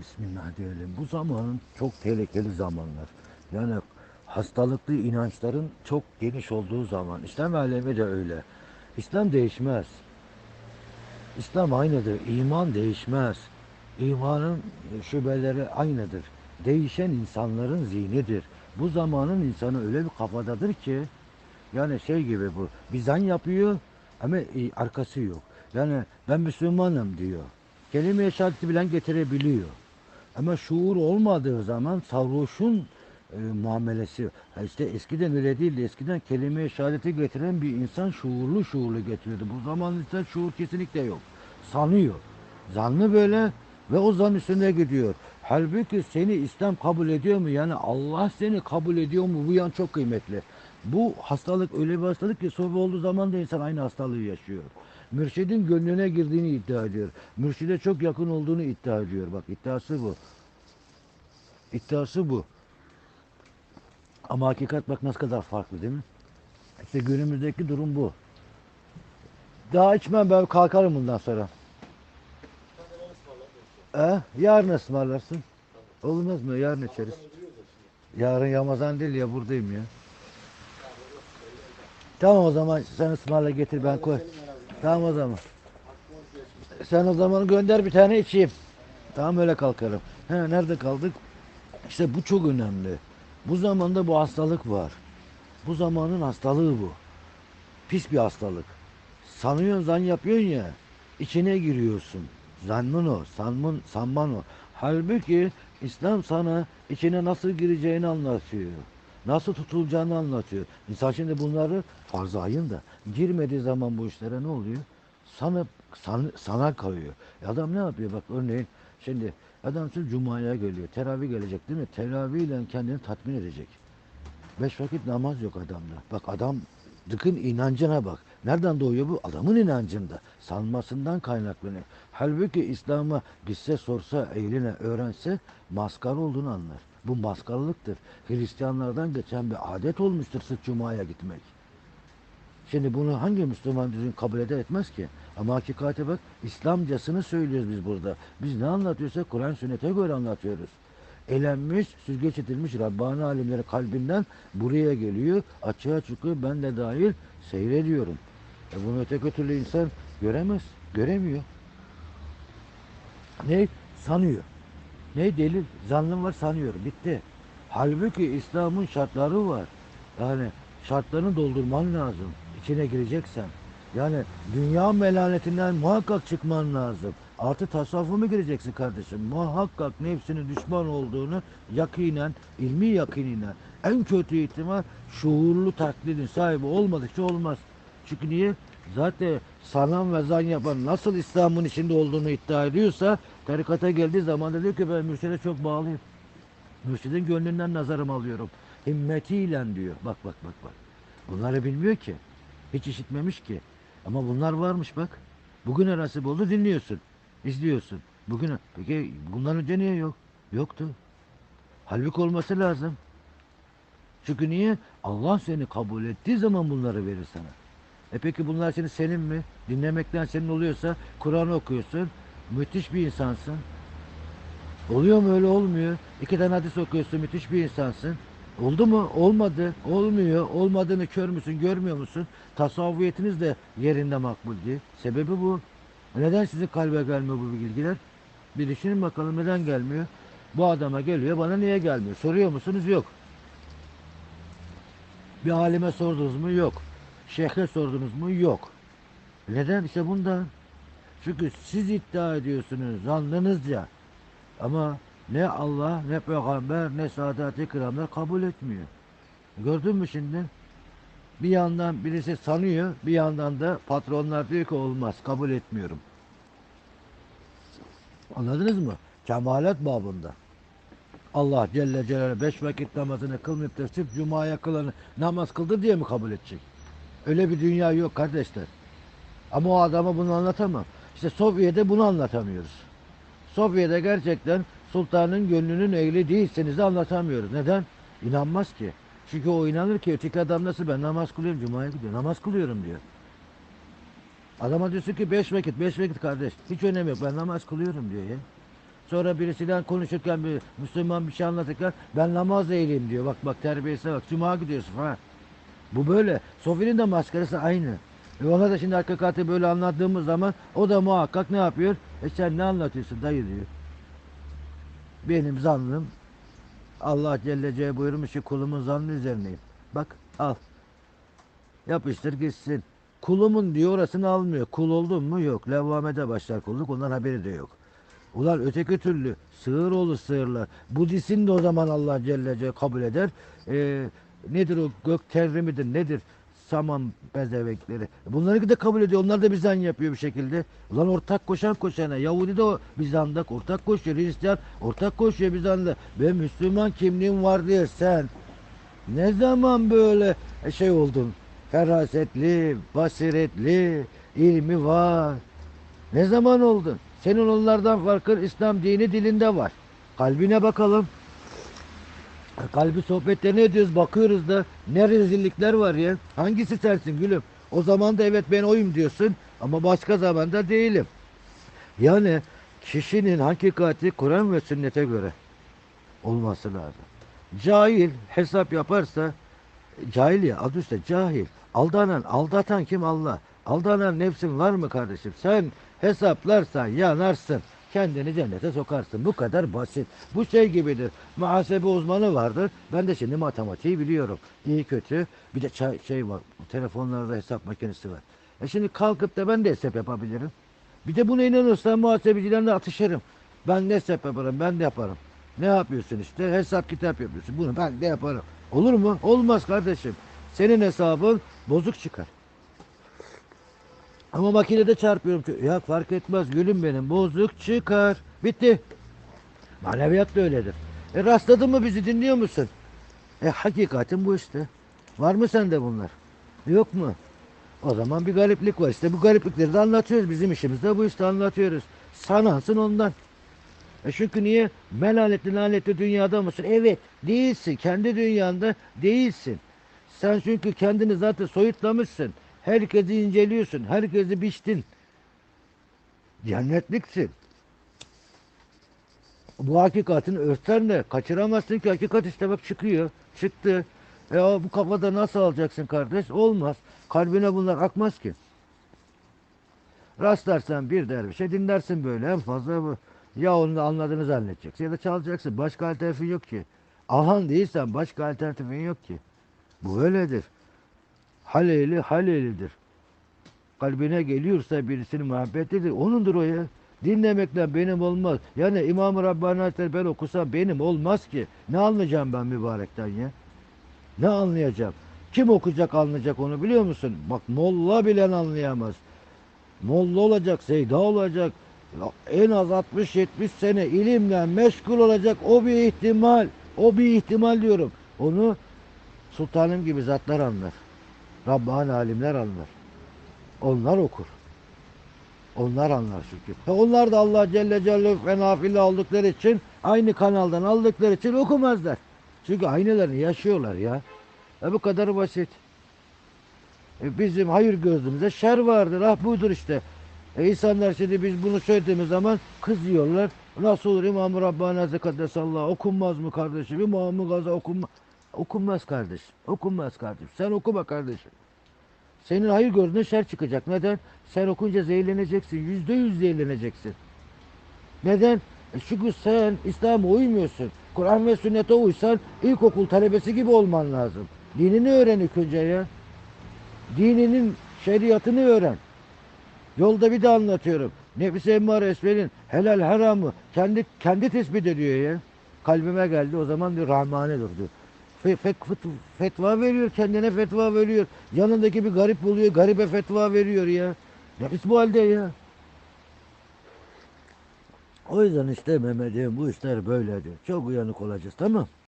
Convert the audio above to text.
Bismillah diyelim. Bu zaman çok tehlikeli zamanlar. Yani hastalıklı inançların çok geniş olduğu zaman. İslam alemi de öyle. İslam değişmez. İslam aynıdır. İman değişmez. İmanın şubeleri aynıdır. Değişen insanların zihnidir. Bu zamanın insanı öyle bir kafadadır ki yani şey gibi bu. Bir zan yapıyor ama arkası yok. Yani ben Müslümanım diyor. Kelime-i bilen getirebiliyor. Ama şuur olmadığı zaman sarhoşun e, muamelesi. Ha işte eskiden öyle değildi. Eskiden kelime-i şehadeti getiren bir insan şuurlu şuurlu getiriyordu. Bu zaman ise şuur kesinlikle yok. Sanıyor. Zanlı böyle ve o zan üstüne gidiyor. Halbuki seni İslam kabul ediyor mu? Yani Allah seni kabul ediyor mu? Bu yan çok kıymetli. Bu hastalık öyle bir hastalık ki sohbet olduğu zaman da insan aynı hastalığı yaşıyor. Mürşidin gönlüne girdiğini iddia ediyor. Mürşide çok yakın olduğunu iddia ediyor. Bak iddiası bu. İddiası bu. Ama hakikat bak nasıl kadar farklı değil mi? İşte günümüzdeki durum bu. Daha içmem ben kalkarım bundan sonra. E, yarın ısmarlarsın. Olmaz mı? Yarın içeriz. Yarın Ramazan değil ya buradayım ya. Tamam o zaman sen ısmarla getir ben koy. Tamam o zaman. Sen o zaman gönder bir tane içeyim. Tamam öyle kalkarım. He, nerede kaldık? İşte bu çok önemli. Bu zamanda bu hastalık var. Bu zamanın hastalığı bu. Pis bir hastalık. Sanıyorsun zan yapıyorsun ya. içine giriyorsun. Zannın o. Sanman, sanman o. Halbuki İslam sana içine nasıl gireceğini anlatıyor. Nasıl tutulacağını anlatıyor. İnsan şimdi bunları farz da girmediği zaman bu işlere ne oluyor? Sana, san, sana kayıyor. E Adam ne yapıyor? Bak örneğin şimdi adam şimdi Cuma'ya geliyor. Teravih gelecek değil mi? Teravih ile kendini tatmin edecek. Beş vakit namaz yok adamda. Bak adam dıkın inancına bak. Nereden doğuyor bu? Adamın inancında. Sanmasından kaynaklanıyor. Halbuki İslam'a gitse sorsa, eğiline öğrense maskar olduğunu anlar. Bu maskarlıktır. Hristiyanlardan geçen bir adet olmuştur sırt Cuma'ya gitmek. Şimdi bunu hangi Müslüman düzgün kabul eder etmez ki? Ama hakikate bak İslamcasını söylüyoruz biz burada. Biz ne anlatıyorsak Kur'an sünnete göre anlatıyoruz. Elenmiş, süzgeç edilmiş Rabbani alimleri kalbinden buraya geliyor. Açığa çıkıyor ben de dahil seyrediyorum. E bunu öteki türlü insan göremez, göremiyor. Ne? Sanıyor. Ne delil? Zannım var sanıyorum. Bitti. Halbuki İslam'ın şartları var. Yani şartlarını doldurman lazım. İçine gireceksen. Yani dünya melanetinden muhakkak çıkman lazım. Artı tasavvufa mı gireceksin kardeşim? Muhakkak nefsinin düşman olduğunu yakinen, ilmi yakiniyle en kötü ihtimal şuurlu taklidin sahibi olmadıkça olmaz. Çünkü niye? Zaten sanam ve zan yapan nasıl İslam'ın içinde olduğunu iddia ediyorsa tarikata geldiği zaman da diyor ki ben mürşide çok bağlıyım. Mürşidin gönlünden nazarımı alıyorum. Himmetiyle diyor. Bak bak bak bak. Bunları bilmiyor ki. Hiç işitmemiş ki. Ama bunlar varmış bak. Bugün nasip oldu dinliyorsun. izliyorsun. Bugün peki bundan önce niye yok? Yoktu. Halbuki olması lazım. Çünkü niye? Allah seni kabul ettiği zaman bunları verir sana. E peki bunlar senin senin mi? Dinlemekten senin oluyorsa Kur'an okuyorsun. Müthiş bir insansın. Oluyor mu öyle olmuyor. İki tane hadis okuyorsun müthiş bir insansın. Oldu mu? Olmadı. Olmuyor. Olmadığını kör müsün? Görmüyor musun? Tasavvufiyetiniz de yerinde makbul değil. Sebebi bu. Neden sizin kalbe gelmiyor bu bilgiler? Bir düşünün bakalım neden gelmiyor? Bu adama geliyor bana niye gelmiyor? Soruyor musunuz? Yok. Bir alime sordunuz mu? Yok. Şeyhe sordunuz mu? Yok. Neden? İşte bundan. Çünkü siz iddia ediyorsunuz zannınızca. Ama ne Allah, ne peygamber, ne saadat-i kiramlar kabul etmiyor. Gördün mü şimdi? Bir yandan birisi sanıyor, bir yandan da patronlar diyor ki olmaz, kabul etmiyorum. Anladınız mı? Kemalet babında. Allah Celle Celaluhu beş vakit namazını kılmayıp da sırf Cuma'ya kılanı namaz kıldı diye mi kabul edecek? Öyle bir dünya yok kardeşler. Ama o adama bunu anlatamam. İşte Sofya'da bunu anlatamıyoruz. Sofya'da gerçekten sultanın gönlünün ehli değilseniz de anlatamıyoruz. Neden? İnanmaz ki. Çünkü o inanır ki öteki adam nasıl ben namaz kılıyorum, cumaya gidiyor. Namaz kılıyorum diyor. Adama diyorsun ki beş vakit, beş vakit kardeş. Hiç önemi yok. Ben namaz kılıyorum diyor ya. Sonra birisiyle konuşurken bir Müslüman bir şey anlatırken ben namaz eğileyim diyor. Bak bak terbiyesine bak. Cuma gidiyorsun ha. Bu böyle. Sofi'nin de maskarası aynı. E ona da şimdi hakikati böyle anlattığımız zaman o da muhakkak ne yapıyor? E sen ne anlatıyorsun dayı diyor. Benim zannım Allah Celle Celle buyurmuş ki kulumun zannı üzerineyim. Bak al. Yapıştır gitsin. Kulumun diyor orasını almıyor. Kul oldun mu? Yok. Levvamede başlar kulluk. Ondan haberi de yok. Ulan öteki türlü sığır olur sığırlar. Budist'in de o zaman Allah Celle Celle kabul eder. Ee, nedir o gök terri midir nedir? Saman bezevekleri. Bunları da kabul ediyor. Onlar da bizden yapıyor bir şekilde. Ulan ortak koşan koşana. Yahudi de o bizden ortak koşuyor. Hristiyan ortak koşuyor bizden de. Ben Müslüman kimliğim var diye sen ne zaman böyle şey oldun? Ferasetli, basiretli, ilmi var. Ne zaman oldun? Senin onlardan farkın İslam dini dilinde var. Kalbine bakalım. Kalbi sohbetlerini ediyoruz, bakıyoruz da ne rezillikler var ya. Hangisi sensin gülüm? O zaman da evet ben oyum diyorsun ama başka zamanda değilim. Yani kişinin hakikati Kur'an ve sünnete göre olması lazım. Cahil hesap yaparsa cahil ya adı üstte cahil. Aldanan, aldatan kim Allah? Aldanan nefsin var mı kardeşim? Sen hesaplarsan yanarsın. Kendini cennete sokarsın. Bu kadar basit. Bu şey gibidir. Muhasebe uzmanı vardır. Ben de şimdi matematiği biliyorum. İyi kötü. Bir de çay, şey var. Telefonlarda hesap makinesi var. E şimdi kalkıp da ben de hesap yapabilirim. Bir de buna inanırsan muhasebecilerle atışırım. Ben de hesap yaparım. Ben de yaparım. Ne yapıyorsun işte? Hesap kitap yapıyorsun. Bunu ben de yaparım. Olur mu? Olmaz kardeşim. Senin hesabın bozuk çıkar. Ama makinede çarpıyorum. Ya fark etmez gülüm benim. Bozuk çıkar. Bitti. Maneviyat da öyledir. E rastladın mı bizi dinliyor musun? E hakikatin bu işte. Var mı sende bunlar? Yok mu? O zaman bir gariplik var. İşte bu gariplikleri de anlatıyoruz. Bizim işimizde bu işte anlatıyoruz. Sanansın ondan. E çünkü niye? Melanetli lanetli dünyada mısın? Evet değilsin. Kendi dünyanda değilsin. Sen çünkü kendini zaten soyutlamışsın. Herkesi inceliyorsun. Herkesi biçtin. Cennetliksin. Bu hakikatin örtlerle kaçıramazsın ki hakikat işte bak çıkıyor. Çıktı. E bu kafada nasıl alacaksın kardeş? Olmaz. Kalbine bunlar akmaz ki. Rastlarsan bir dervişe dinlersin böyle en fazla bu. Ya onu anladığını zannedeceksin ya da çalacaksın. Başka alternatifin yok ki. Ahan değilsen başka alternatifin yok ki. Bu öyledir. Haleli halelidir. Kalbine geliyorsa birisinin muhabbetidir. Onundur o ya. Dinlemekle benim olmaz. Yani İmam-ı Rabbani Hazretleri ben okusam benim olmaz ki. Ne anlayacağım ben mübarekten ya? Ne anlayacağım? Kim okuyacak anlayacak onu biliyor musun? Bak molla bilen anlayamaz. Molla olacak, seyda olacak. En az 60-70 sene ilimle meşgul olacak. O bir ihtimal. O bir ihtimal diyorum. Onu sultanım gibi zatlar anlar. Rabbani alimler anlar. Onlar okur. Onlar anlar çünkü. Ha, onlar da Allah Celle Celle ve nafile aldıkları için aynı kanaldan aldıkları için okumazlar. Çünkü aynılarını yaşıyorlar ya. E bu kadar basit. E bizim hayır gözümüzde şer vardır. Ah budur işte. E insanlar şimdi biz bunu söylediğimiz zaman kızıyorlar. Nasıl olur İmam-ı Rabbani Hazretleri okunmaz mı kardeşim? İmam-ı Gaza okunmaz. Okunmaz kardeş. Okunmaz kardeş. Sen okuma kardeşim. Senin hayır gördüğüne şer çıkacak. Neden? Sen okunca zehirleneceksin. Yüzde yüz zehirleneceksin. Neden? E çünkü sen İslam'a uymuyorsun. Kur'an ve sünnete uysan ilkokul talebesi gibi olman lazım. Dinini öğren ilk önce ya. Dininin şeriatını öğren. Yolda bir de anlatıyorum. Nefis-i emmare esverin helal haramı kendi kendi tespit ediyor ya. Kalbime geldi o zaman diyor Rahmane diyor. Fe- fe- fet- fetva veriyor kendine fetva veriyor. Yanındaki bir garip buluyor garibe fetva veriyor ya. Nefis bu halde ya. O yüzden işte Mehmet'im bu işler böyledir. Çok uyanık olacağız tamam